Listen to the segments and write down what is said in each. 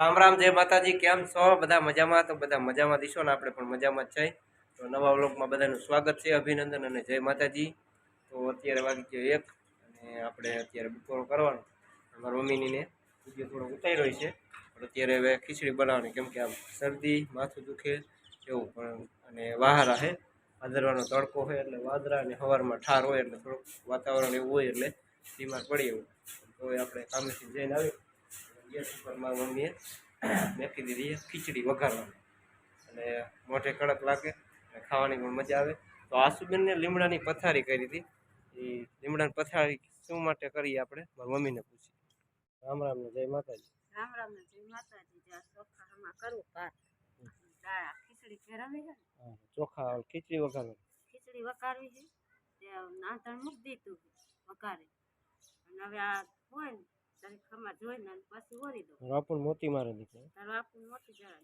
રામ રામ, જય માતાજી, કેમ છો? બધા મજામાં? તો બધા મજામાં દીશો ને આપણે પણ મજામાં જ છે. તો નવા વ્લોગમાં બધાનું સ્વાગત છે, અભિનંદન અને જય માતાજી. તો અત્યારે વાગી ગયો એક અને આપણે અત્યારે બપોરો કરવાનો. અમારા મમ્મીનીને વીડિયો થોડો ઉતાર્યો છે. પણ અત્યારે હવે ખીચડી બનાવવાની, કેમ કે આમ શરદી, માથું દુખે એવું પણ અને વાહરા છે વાદરવાનો તડકો હોય એટલે વાદરા અને હવારમાં ઠાર હોય એટલે થોડુંક વાતાવરણ એવું હોય એટલે બીમાર પડી એવું. તો આપણે કામેથી જઈને આવી ગેસ ઉપર મારી મમ્મીએ મેકી દીધી ખીચડી વઘારવાની. અને મોઢે કડક લાગે અને ખાવાની પણ મજા આવે. તો આસુબેનને લીમડાની પથારી કરી હતી. એ લીમડાની પથારી શું માટે કરી આપણે? મારી મમ્મીને પૂછી રામ રામ ને જય માતાજી. રામ રામ ને જય માતાજી. આ ચોખામાં કરવું કરું ભાત ખીચડી ફેરવી છે ચોખા ખીચડી વઘારવાની. ખીચડી વઘારવી છે. નાંતણ મૂકી દીધું વઘારે. અને હવે આ હોય ને ત્યારે ખમા જોઈને અને પછી ઓરી દો રાપણ મોતી મારે દીકરી તારું આપણું મોટી જરા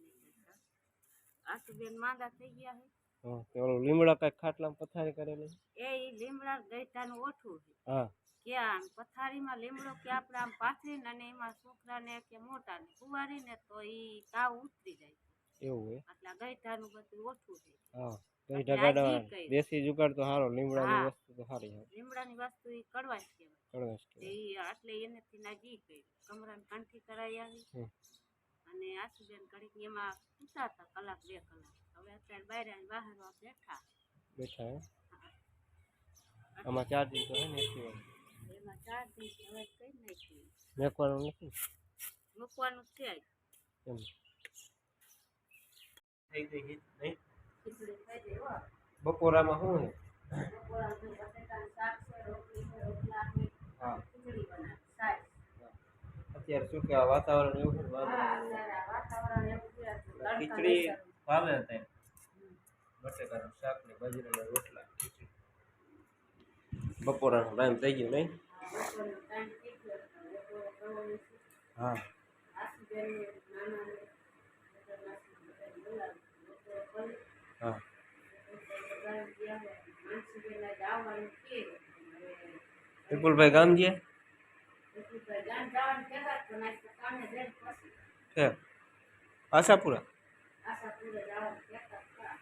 આસુબેન માંદા થઈ ગયા છે. હા તે ઓલું લીમડા કાંઈક ખાટલામાં પથારી કરેલી એ ઈ લીમડા ગઈટાનું ઓઠું છે. હા. કે આમ પથારીમાં લીમડો કે આપણે આમ પાથરીને અને એમાં છોકરાને કે મોટાને કુવારીને તો ઈ તાવ ઉતરી જાય એવું હોય એટલે ગઈટાનું બધું ઓઠું છે. હા. આપણે ગઈ આ ઢગાડા ઘી કઈ. દેશી જુગાડ તો સારો લીમડાની. વસ્તુ તો સારી છે લીમડાની વસ્તુ ઈ કડવા જ કડવા કહેવાય. એ આટલે એનેથી ના ઘી કર્યું કમરાને કંઠી કરાવી આવી. અને આસુબેન ઘડીક એમાં સૂતા હતા કલાક બે કલાક. હવે અત્યારે બહાર આવી બહાર બેઠા. બેઠા હે. આમાં ચાર દિવસ હે ને એસી વાળું એમાં ચાર દિવસ હવે કઈ નાખ્યું મેકવાનું નથી? મૂકવાનું છે. એમ. થઈ ગઈ નહીં? ગઈ બપોરામાં શું હા. અત્યારે શું કહેવાય વાતાવરણ એવું છે ખીચડી. ભાવે હતા બટેકાનું શાક ને બાજરાના રોટલા ખીચડી. બપોરાનો ટાઈમ થઈ ગયો નહીં? હા આસુબેનને નાનાને બધા માસી બધાને બોલાવી બપોરે કરી હા બધાને ગયા હોય માનસીબેનને જવાનું કે હવે વિપુલભાઈ ગામ જઈએ વિપુલભાઈ ગામ જવાનું કહેતા પણ આજ તો કામે જઈને પછી છે આશાપુરા આશાપુરે જવાનું કહેતા હતા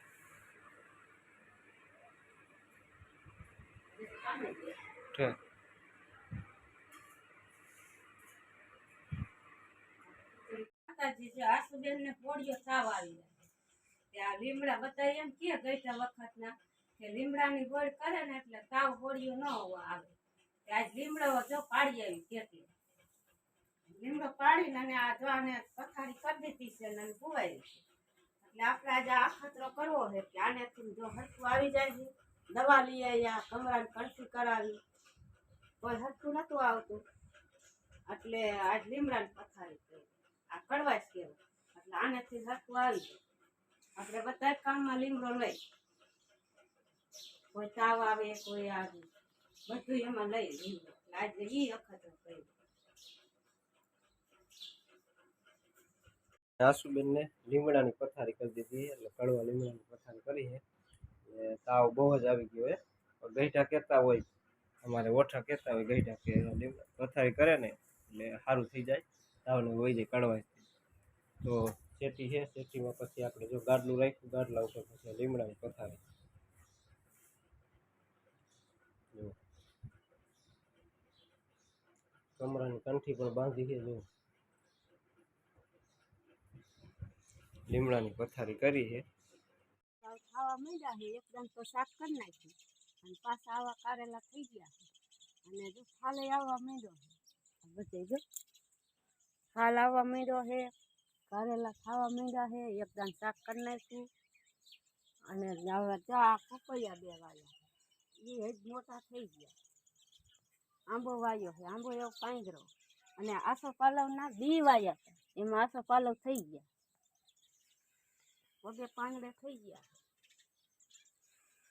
હજી તો કામે ગયા છે માતાજી છે આસુબેનને પોળિયો થાવ આવી જાય તે આ લીમડા બધા એમ કે ગઈટા વખતના કે લીમડાની ગોળ કરે ને એટલે તાવ પોળિયો ન આવે. આજ લીમડો જો પાડી આવી કેટલી લીમડો પાડીને અને આ જો આને પથારી કરી દીધી છે ને ભુવાઈ છે. એટલે આપણે આજે આ ખતરો કરવો છે કે આનેથી જો હરખું આવી જાય છે. દવા લઈ આવ્યા કમરાને કણસી કરાવી. કોઈ હરતું નતું આવતું. એટલે આજ લીમડાની પથારી કરી. આ કડવાશ કહેવાય. એટલે આનેથી હરખું આવી જાય. આપણે બધા જ કામમાં લીમડો લઈ. કોઈ તાવ આવે, કોઈ આવે. બધું એમાં લઈ લીમડો. આજે ઈ અખતરો કરી આશુબેનને લીમડાની પથારી કરી દીધી, એટલે કડવા લીમડાની પથારી કરી છે. એટલે તાવ બહુ જ આવી ગયો હોય ગઈઢા કહેતા હોય, અમારે ઓઠા કહેતા હોય, ગઈઢા કે લીમડા પથારી કરે ને, એટલે સારું થઈ જાય. તાવને હોય જાય કડવાય તો શેટી છે શેટીમાં પછી આપણે જો ગાડલું રાખ્યું, ગાડલા ઉપર પછી લીમડાની પથારી. જો. કમરાની કંઠી પણ બાંધી છે, જો. લીમડાની પથારી કરી છે. સાવ ખાવા માંડ્યા છે એકદમ તો શાક કરી નાખ્યું. અને પાછા આવા કારેલા થઈ ગયા છે. અને જો ફાલે આવવા માંડ્યો છે. આ બધે જો. ફાલ આવવા માંડ્યો છે. કારેલા ખાવા માંડ્યા છે એકદમ શાક કરી નાખ્યું. અને હવે ચા પપૈયા બે વાયા એ જ મોટા થઈ ગયા. આંબો વાયો છે, આંબો એવો પાંજરો. અને આસો પાલવના દી વાયા હતા એમાં આસો પાલવ થઈ ગયા. પગે પાંદડે થઈ ગયા.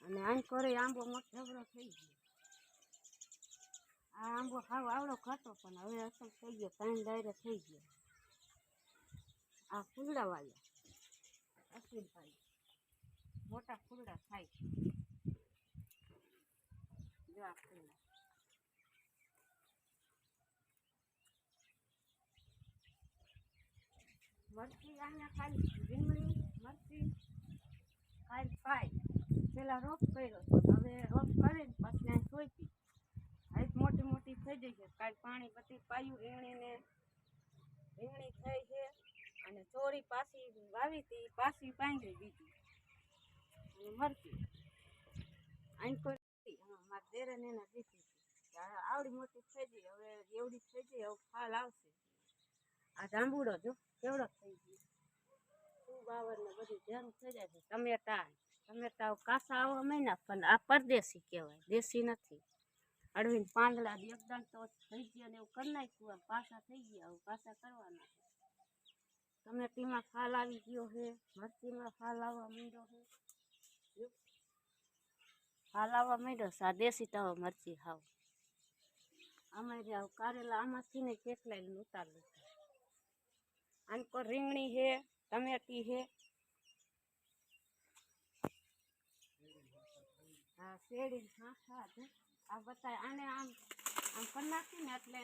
અને આમ કરે આંબો મોટો ઝબરો થઈ ગયો. આ આંબો ખાવ આવડો ખાતો પણ હવે અસર થઈ ગયો ત્રણ ડાયરે થઈ ગયો. આ ફૂલડા વાયા અશ્વિનભાઈ. મોટા ફૂલડા થાય જો આ ફૂલડા. મરચી અહીંયા ખાલી રીંગણી, મરચી ખાલી પાય પેલા રોપ કર્યો હતો હવે રોપ કરીને પછી અહીં સોંપી હાઈટ મોટી મોટી થઈ જઈ છે. કાલ પાણી બધી પાયું છે અને પાછી વાવી હતી, પાછી પાંગી દીધી. મરતી. હા, મારા દેરાને એના દીધી આવડી મોટી થઈ ગઈ. હવે એવડી થઈ ગઈ, હવે ફાલ આવશે. આ જાંબુડો જો, કેવડો થઈ ગયો. શું બાવર ને બધું જેમ થઈ જાય છે. ટમેટા ટમેટા કાસા આવા મહિના પણ આ પરદેશી કહેવાય. દેશી નથી. અડવીને પાંદડા એકદમ તો થઈ ગયા ને એવું કરી નાખ્યું પાછા થઈ ગયા પાછા કરવાના ટમેટીમાં ફાલ આવી ગયો છે મરચીમાં ફાલ આવવા માંડ્યો છે. ફાલ આવવા માંડ્યો સા દેશી તાવ મરચી ખાવ. અમારે આવ કારેલા, આમાંથી ને કેટલાય ઉતાર લીધા આન પર રીંગણી છે ટમેટી છે હા, શેરડી હાથા છે આ બતાય આને આમ આમ કરી નાખી ને એટલે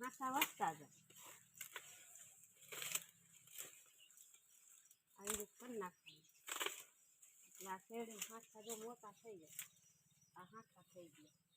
હાથા વધતા જાય આવી રીતે કરી નાખવાનું એટલે આ શેરડી હાથા જો મોટા થઈ જાય આ હાથા થઈ ગયા.